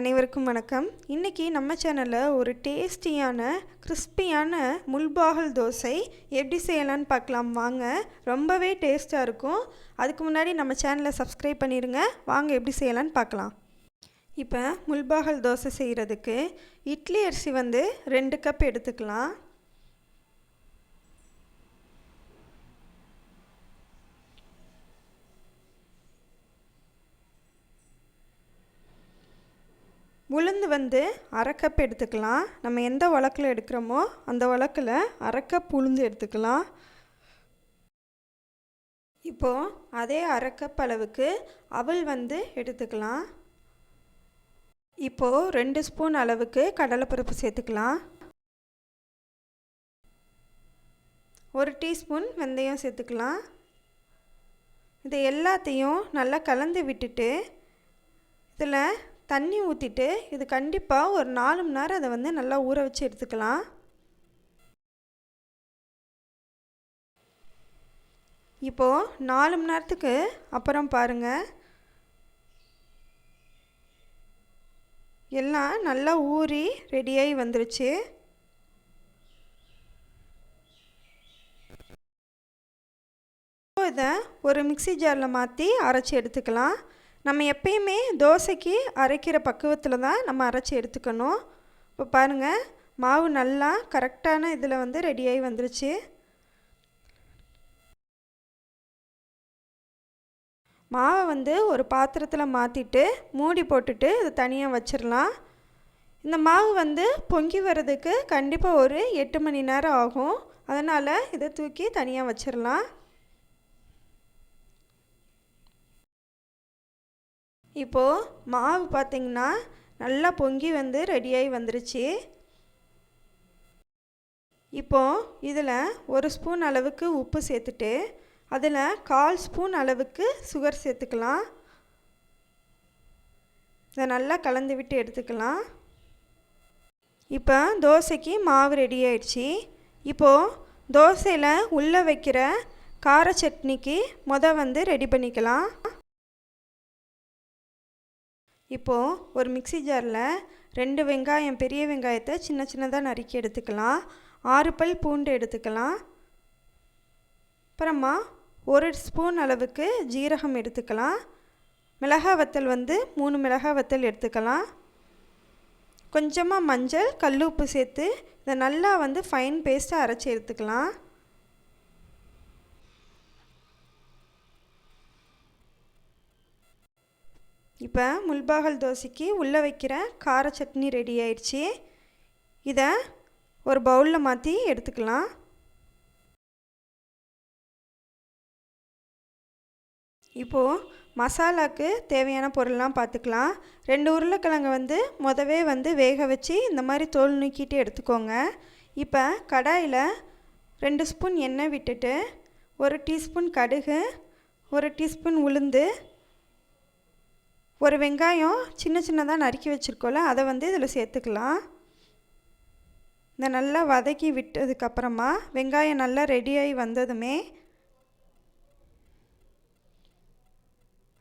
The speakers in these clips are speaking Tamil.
அனைவருக்கும் வணக்கம். இன்றைக்கி நம்ம சேனலில் ஒரு டேஸ்டியான கிறிஸ்பியான முல்பாகல் தோசை எப்படி செய்யலான்னு பார்க்கலாம். வாங்க ரொம்பவே டேஸ்ட்டாக இருக்கும். அதுக்கு முன்னாடி நம்ம சேனலை சப்ஸ்கிரைப் பண்ணிடுங்க வாங்க எப்படி செய்யலான்னு பார்க்கலாம். இப்போ முல்பாகல் தோசை செய்கிறதுக்கு இட்லி அரிசி வந்து ரெண்டு கப் எடுத்துக்கலாம். உளுந்து வந்து அரை கப் எடுத்துக்கலாம். நம்ம எந்த வழக்கில் எடுக்கிறோமோ அந்த வழக்கில் அரைக்கப் உளுந்து எடுத்துக்கலாம். இப்போது அதே அரைக்கப் அளவுக்கு அவல் வந்து எடுத்துக்கலாம். இப்போது ரெண்டு ஸ்பூன் அளவுக்கு கடலைப்பருப்பு சேர்த்துக்கலாம். ஒரு டீஸ்பூன் வெந்தயம் சேர்த்துக்கலாம். இது எல்லாத்தையும் நல்லா கலந்து விட்டுட்டு இதில் தண்ணி ஊற்றிட்டு இது கண்டிப்பாக ஒரு நாலு மணி நேரம் அதை வந்து நல்லா ஊற வச்சு எடுத்துக்கலாம். இப்போது நாலு மணி நேரத்துக்கு அப்புறம் பாருங்கள் எல்லாம் நல்லா ஊறி ரெடியாகி வந்துருச்சு. இதை ஒரு மிக்சி ஜாரில் மாற்றி அரைச்சி எடுத்துக்கலாம். நம்ம எப்பயுமே தோசைக்கு அரைக்கிற பக்குவத்தில் தான் நம்ம அரைச்சி எடுத்துக்கணும். இப்போ பாருங்கள் மாவு நல்லா கரெக்டான இதில் வந்து ரெடியாகி வந்துருச்சு. மாவை வந்து ஒரு பாத்திரத்தில் மாற்றிட்டு மூடி போட்டுட்டு இது தனியாக வச்சிடலாம் இந்த மாவு வந்து பொங்கி வர்றதுக்கு கண்டிப்பாக ஒரு எட்டு மணி நேரம் ஆகும். அதனால் இதை தூக்கி தனியாக வச்சிடலாம் இப்போது மாவு பார்த்திங்கன்னா நல்லா பொங்கி வந்து ரெடியாகி வந்துருச்சு. இப்போது இதில் ஒரு ஸ்பூன் அளவுக்கு உப்பு சேர்த்துட்டு அதில் கால் ஸ்பூன் அளவுக்கு சுகர் சேர்த்துக்கலாம். இதை நல்லா கலந்து விட்டு எடுத்துக்கலாம். இப்போ தோசைக்கு மாவு ரெடி ஆயிடுச்சு. இப்போது தோசையில் உள்ளே வைக்கிற கார சட்னிக்கு மொதல் வந்து ரெடி பண்ணிக்கலாம். இப்போது ஒரு மிக்சி ஜாரில் ரெண்டு வெங்காயம் பெரிய வெங்காயத்தை சின்ன சின்னதாக நறுக்கி எடுத்துக்கலாம். ஆறு பல் பூண்டு எடுத்துக்கலாம். அப்புறமா ஒரு ஸ்பூன் அளவுக்கு ஜீரகம் எடுத்துக்கலாம். மிளகா வத்தல் வந்து மூணு மிளகா வத்தல் எடுத்துக்கலாம். கொஞ்சமாக மஞ்சள் கல் உப்பு சேர்த்து இதை நல்லா வந்து ஃபைன் பேஸ்ட்டாக அரைச்சி எடுத்துக்கலாம். இப்போ முல்பாகல் தோசைக்கு உள்ளே வைக்கிற கார சட்னி ரெடி ஆயிடுச்சு. இதை ஒரு பவுலில் மாற்றி எடுத்துக்கலாம். இப்போது மசாலாவுக்கு தேவையான பொருள்லாம் பார்த்துக்கலாம் ரெண்டு உருளைக்கிழங்கு வந்து மொதவே வந்து வேக வச்சு இந்த மாதிரி தோல் நீக்கிட்டு எடுத்துக்கோங்க. இப்போ கடாயில் ரெண்டு ஸ்பூன் எண்ணெய் விட்டுட்டு ஒரு டீஸ்பூன் கடுகு ஒரு டீஸ்பூன் உளுந்து ஒரு வெங்காயம் சின்ன சின்னதாக நறுக்கி வச்சுருக்கோல அதை வந்து இதில் சேர்த்துக்கலாம். இந்த நல்லா வதக்கி விட்டதுக்கப்புறமா வெங்காயம் நல்லா ரெடியாகி வந்ததுமே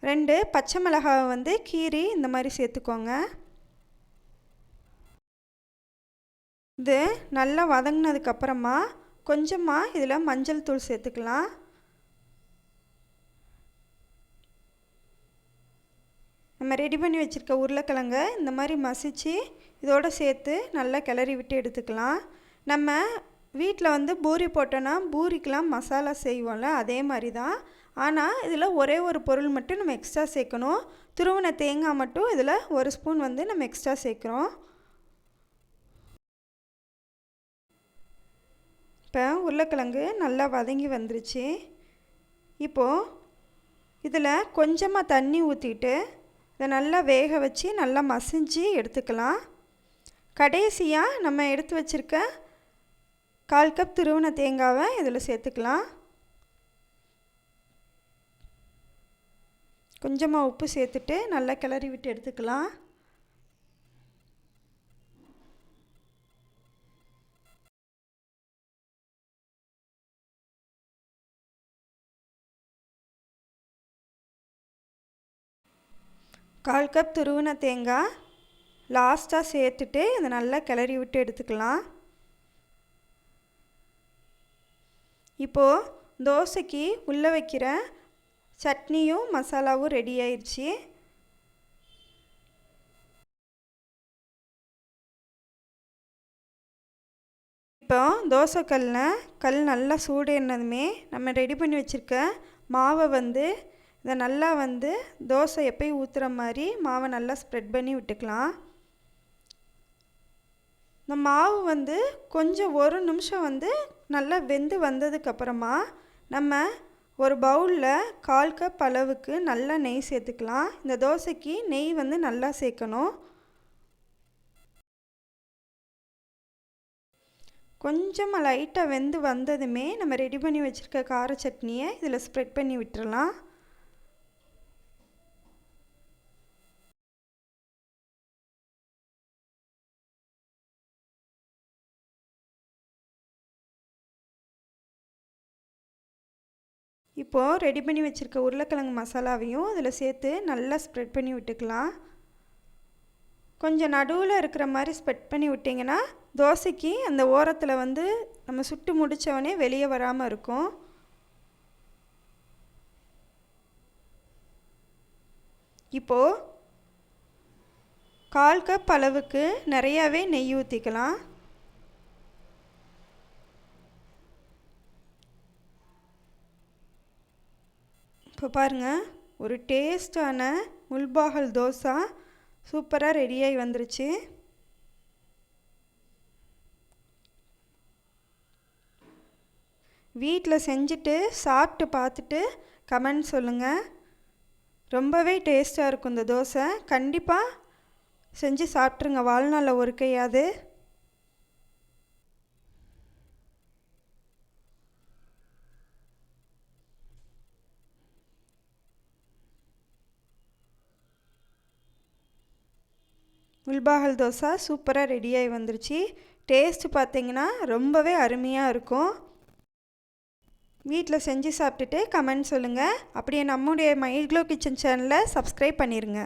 ரெண்டு பச்சை மிளகாவை வந்து கீரி இந்த மாதிரி சேர்த்துக்கோங்க. இது நல்லா வதங்கினதுக்கப்புறமா கொஞ்சமாக இதில் மஞ்சள் தூள் சேர்த்துக்கலாம். நம்ம ரெடி பண்ணி வச்சுருக்க உருளைக்கிழங்க இந்த மாதிரி மசித்து இதோடு சேர்த்து நல்லா கிளறி விட்டு எடுத்துக்கலாம். நம்ம வீட்டில் வந்து பூரி போட்டோன்னா பூரிக்கெலாம் மசாலா செய்வோம்ல அதே மாதிரி தான். ஆனால் இதில் ஒரே ஒரு பொருள் மட்டும் நம்ம எக்ஸ்ட்ரா சேர்க்கணும். துருவன தேங்காய் மட்டும் இதில் ஒரு ஸ்பூன் வந்து நம்ம எக்ஸ்ட்ரா சேர்க்குறோம். இப்போ உருளைக்கிழங்கு நல்லா வதங்கி வந்துருச்சு. இப்போது இதில் கொஞ்சமாக தண்ணி ஊற்றிட்டு இதை நல்லா வேக வச்சு நல்லா மசிஞ்சு எடுத்துக்கலாம். கடைசியாக நம்ம எடுத்து வச்சுருக்க கால் கப் துருவன தேங்காவை இதில் சேர்த்துக்கலாம். கொஞ்சமாக உப்பு சேர்த்துட்டு நல்லா கிளறி விட்டு எடுத்துக்கலாம். கால் கப் துருவின தேங்காய் லாஸ்ட்டாக சேர்த்துட்டு இதை நல்லா கிளறி விட்டு எடுத்துக்கலாம். இப்போது தோசைக்கு உள்ளே வைக்கிற சட்னியும் மசாலாவும் ரெடி ஆயிடுச்சு இப்போ தோசைக்கல்லில் கல் நல்லா சூடு என்னதுமே நம்ம ரெடி பண்ணி வச்சுருக்க மாவை வந்து இதை நல்லா வந்து தோசை எப்பயும் ஊற்றுற மாதிரி மாவை நல்லா ஸ்ப்ரெட் பண்ணி விட்டுக்கலாம். இந்த மாவு வந்து கொஞ்சம் ஒரு நிமிஷம் வந்து நல்லா வெந்து வந்ததுக்கப்புறமா நம்ம ஒரு பவுலில் கால் கப் அளவுக்கு நல்லா நெய் சேர்த்துக்கலாம். இந்த தோசைக்கு நெய் வந்து நல்லா சேர்க்கணும். கொஞ்சமாக லைட்டாக வெந்து வந்ததுமே நம்ம ரெடி பண்ணி வச்சுருக்க கார சட்னியை இதில் ஸ்ப்ரெட் பண்ணி விட்டுறலாம். இப்போது ரெடி பண்ணி வச்சுருக்க உருளைக்கிழங்கு மசாலாவையும் அதில் சேர்த்து நல்லா ஸ்ப்ரெட் பண்ணி விட்டுக்கலாம். கொஞ்சம் நடுவில் இருக்கிற மாதிரி ஸ்ப்ரெட் பண்ணி விட்டிங்கன்னா தோசைக்கு அந்த ஓரத்தில் வந்து நம்ம சுட்டு முடித்தவொடனே வெளியே வராமல் இருக்கும். இப்போது கால் கப் அளவுக்கு நிறையாவே நெய் ஊற்றிக்கலாம் இப்போ பாருங்கள் ஒரு டேஸ்டான முல்பாகல் தோசை சூப்பராக ரெடியாகி வந்துருச்சு. வீட்டில் செஞ்சுட்டு சாப்பிட்டு பார்த்துட்டு கமெண்ட் சொல்லுங்கள் ரொம்பவே டேஸ்ட்டாக இருக்கும் இந்த தோசை. கண்டிப்பாக செஞ்சு சாப்பிட்ருங்க வாழ்நாளில் ஒரு கையாவது. முல்பாகல் தோசை சூப்பராக ரெடியாகி வந்துருச்சு. டேஸ்ட்டு பார்த்தீங்கன்னா ரொம்பவே அருமையாக இருக்கும். வீட்டில் செஞ்சு சாப்பிட்டுட்டு கமெண்ட் சொல்லுங்கள் அப்படியே நம்முடைய மைக்ளோ கிச்சன் சேனலை சப்ஸ்கிரைப் பண்ணிடுங்க